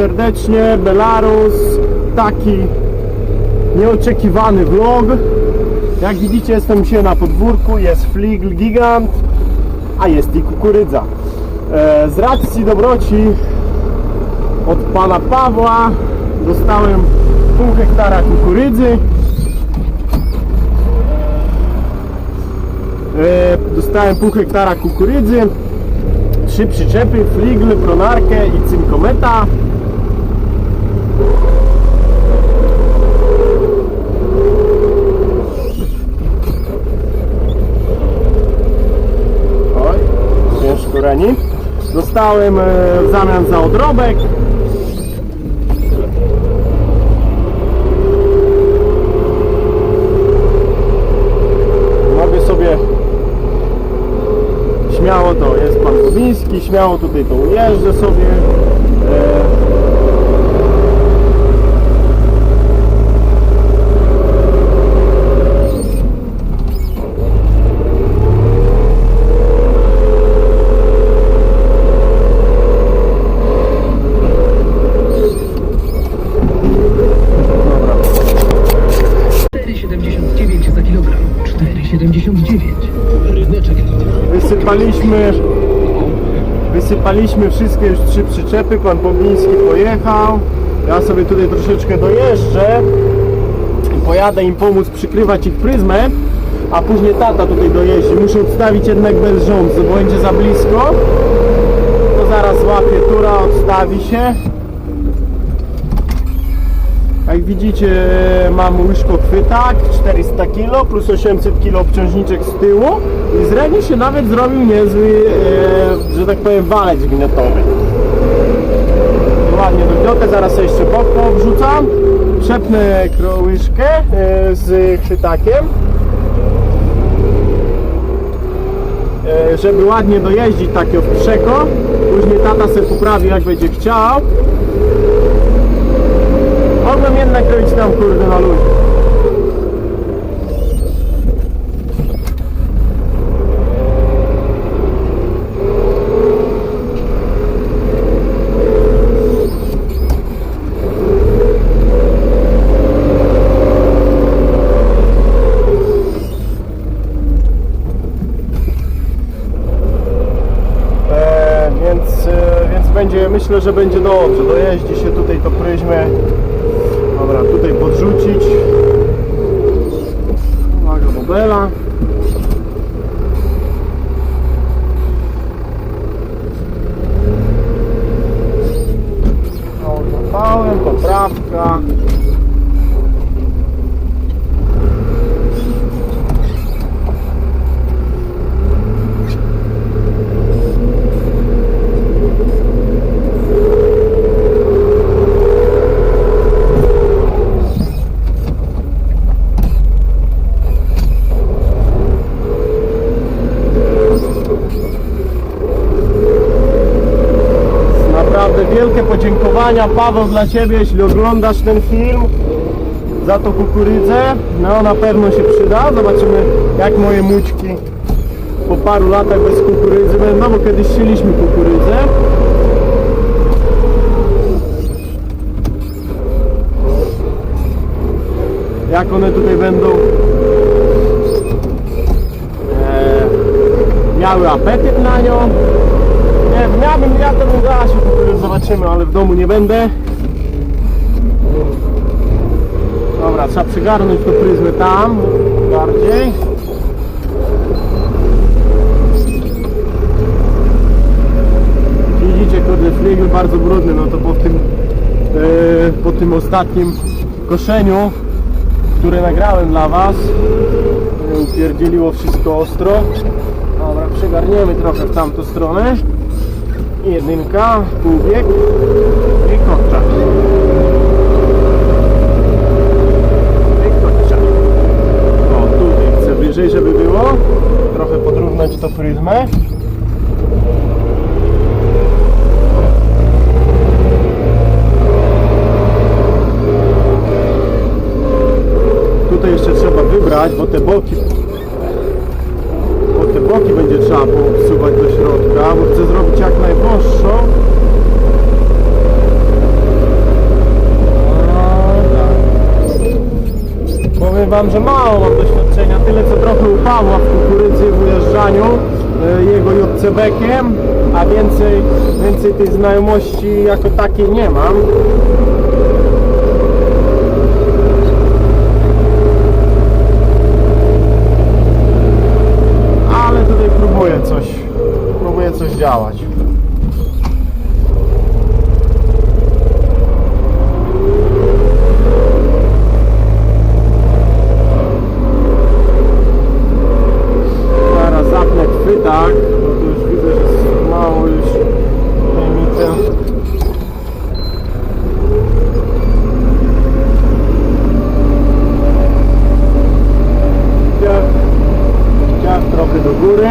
serdecznie, Belarus, taki nieoczekiwany vlog. Jak widzicie jestem dzisiaj na podwórku, jest fligl gigant, a jest i kukurydza. E, z racji dobroci od pana Pawła dostałem pół hektara kukurydzy. E, dostałem pół hektara kukurydzy, trzy przyczepy, fligl, pronarkę i cynkometa. Rani. Dostałem e, w zamian za odrobek. Mogę sobie śmiało to jest pan Kubiński, śmiało tutaj to ujeżdżę sobie. Wysypaliśmy Wysypaliśmy wszystkie już trzy przyczepy, pan Bobiński pojechał. Ja sobie tutaj troszeczkę dojeżdżę pojadę im pomóc przykrywać ich pryzmę, a później tata tutaj dojeździ. Muszę odstawić jednak bez rządzy, bo będzie za blisko. To zaraz złapie tura, odstawi się. Jak widzicie mam łyżko chwytak 400 kg plus 800 kg obciążniczek z tyłu i z się nawet zrobił niezły, e, że tak powiem walec gnetowy. Ładnie dogiotę, zaraz jeszcze boko wrzucam. Przepnę łyżkę e, z chwytakiem. E, żeby ładnie dojeździć takie w przeko. Później tata sobie poprawi jak będzie chciał. Mogłem jednak tam kurde na ludzi. E, więc, e, więc będzie, myślę, że będzie dobrze. Dojeździ się tutaj to pryzmę. Dobra, tutaj podrzucić. Uwaga, bobela. Zapałem, poprawka. Wielkie podziękowania Paweł dla Ciebie, jeśli oglądasz ten film za to kukurydzę. No na pewno się przyda. Zobaczymy jak moje mućki po paru latach bez kukurydzy będą, bo kiedyś sieliśmy kukurydzę. Jak one tutaj będą e, miały apetyt na nią. Miałbym, ja to bym kukurydzę, zobaczymy, ale w domu nie będę. Dobra, trzeba przygarnąć to pryzmę tam bardziej. Widzicie, kurde, fligel bardzo brudny, no to po tym, e, po tym ostatnim koszeniu, które nagrałem dla Was, e, upierdzieliło wszystko ostro. Dobra, przygarniemy trochę w tamtą stronę. Jedynka, półbieg i kotka. I kotka. O, tutaj chcę wyżej, żeby było. Trochę podrównać to pryzmę. Tutaj jeszcze trzeba wybrać, bo te boki bo te boki będzie trzeba poobsuwać do środka, bo chcę zrobić jak najwąższą że mało mam doświadczenia, tyle co trochę u w kukurydzy w ujeżdżaniu e, jego JCB-kiem, a więcej, więcej tej znajomości jako takiej nie mam. Ale tutaj próbuję coś, próbuję coś działać. Teraz zapnę chwytak, bo tu już widzę, że jest mało już limitem. Ciach, ciach trochę do góry.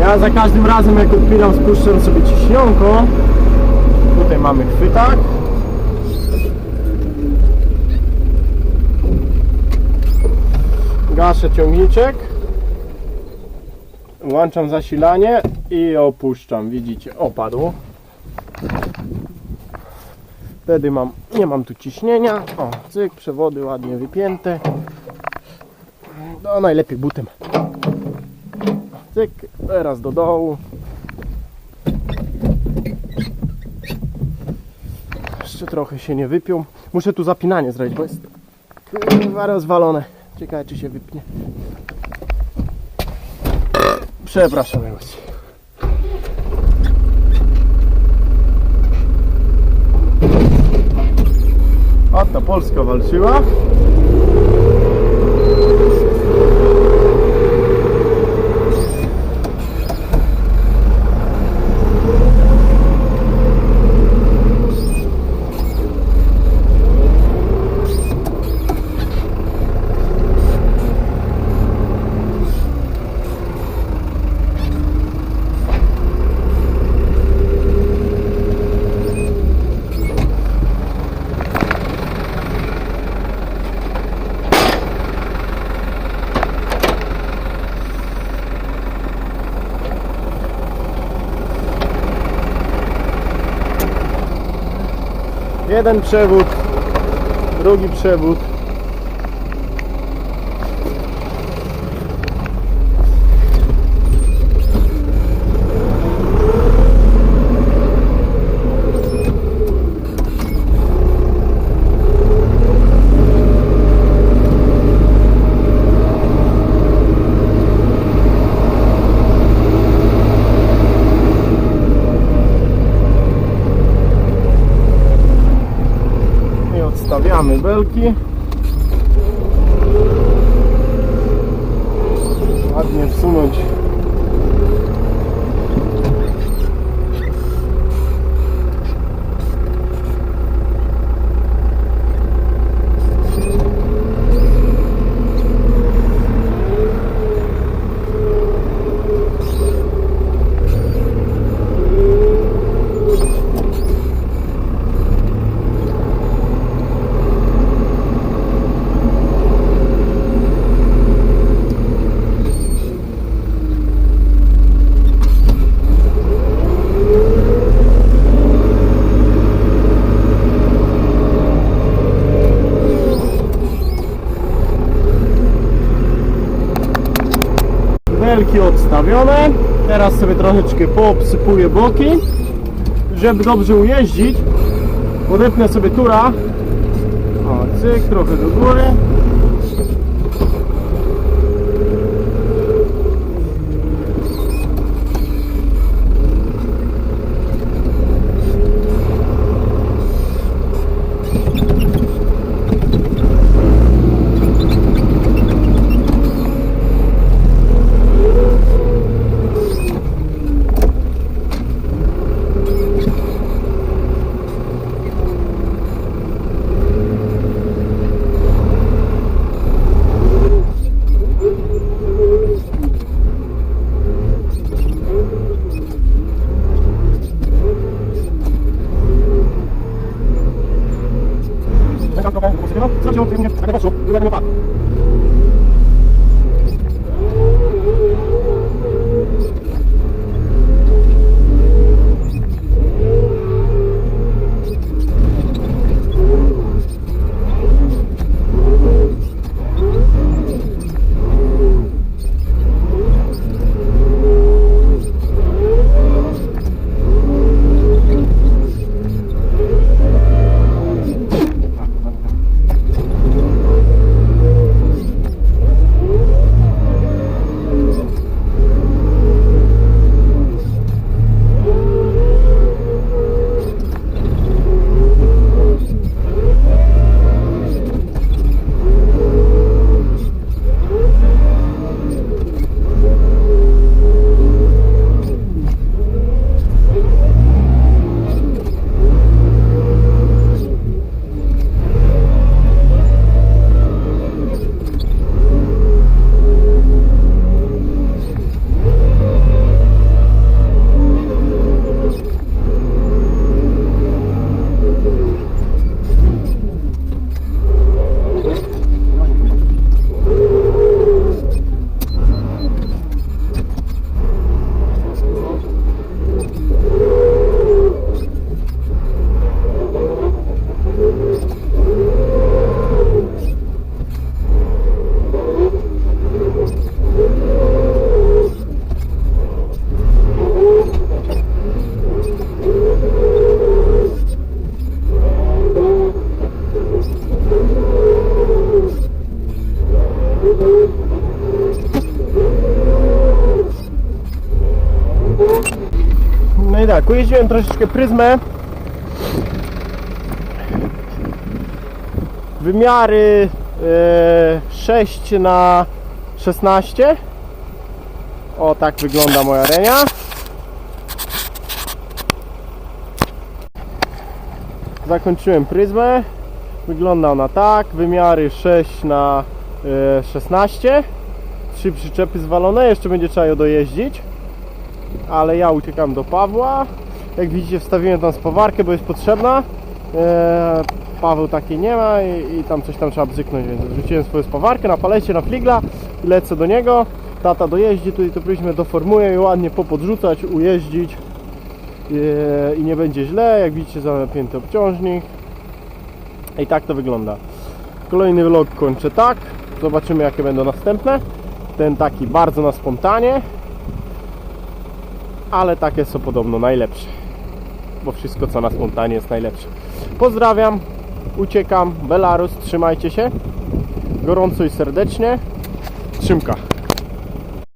Ja za każdym razem jak odpinam spuszczam sobie ciśnionko. Tutaj mamy chwytak. Gaszę ciągniczek. Włączam zasilanie i opuszczam. Widzicie, opadło. Wtedy mam, nie mam tu ciśnienia. O, cyk, przewody ładnie wypięte. No najlepiej butem. Cyk, teraz do dołu. Jeszcze trochę się nie wypiął. Muszę tu zapinanie zrobić, bo jest kurwa rozwalone. Ciekawe czy się wypnie. Przepraszam. A ta Polska walczyła. Jeden przewód, drugi przewód. I odstawiamy belki. Ładnie wsunąć. Belki odstawione. Teraz sobie troszeczkę poobsypuję boki, żeby dobrze ujeździć. Podepnę sobie tura. O, cyk, trochę do góry. Tak, ujeździłem troszeczkę pryzmę. Wymiary e, 6 na 16 O, tak wygląda moja renia. Zakończyłem pryzmę. Wygląda ona tak. Wymiary 6 na e, 16 Trzy przyczepy zwalone. Jeszcze będzie trzeba ją dojeździć. Ale ja uciekam do Pawła. Jak widzicie wstawiłem tam spawarkę, bo jest potrzebna. E, Paweł takiej nie ma i, i tam coś tam trzeba bzyknąć, więc rzuciłem swoją spawarkę na palecie, na fligla i lecę do niego. Tata dojeździ, tutaj to próbujemy doformuję i ładnie popodrzucać, ujeździć e, i nie będzie źle. Jak widzicie zapięty obciążnik. I tak to wygląda. Kolejny vlog kończę tak. Zobaczymy jakie będą następne. Ten taki bardzo na spontanie. Ale takie są podobno najlepsze. Bo wszystko co na spontanie jest najlepsze. Pozdrawiam. Uciekam. Belarus. Trzymajcie się. Gorąco i serdecznie. Trzymka.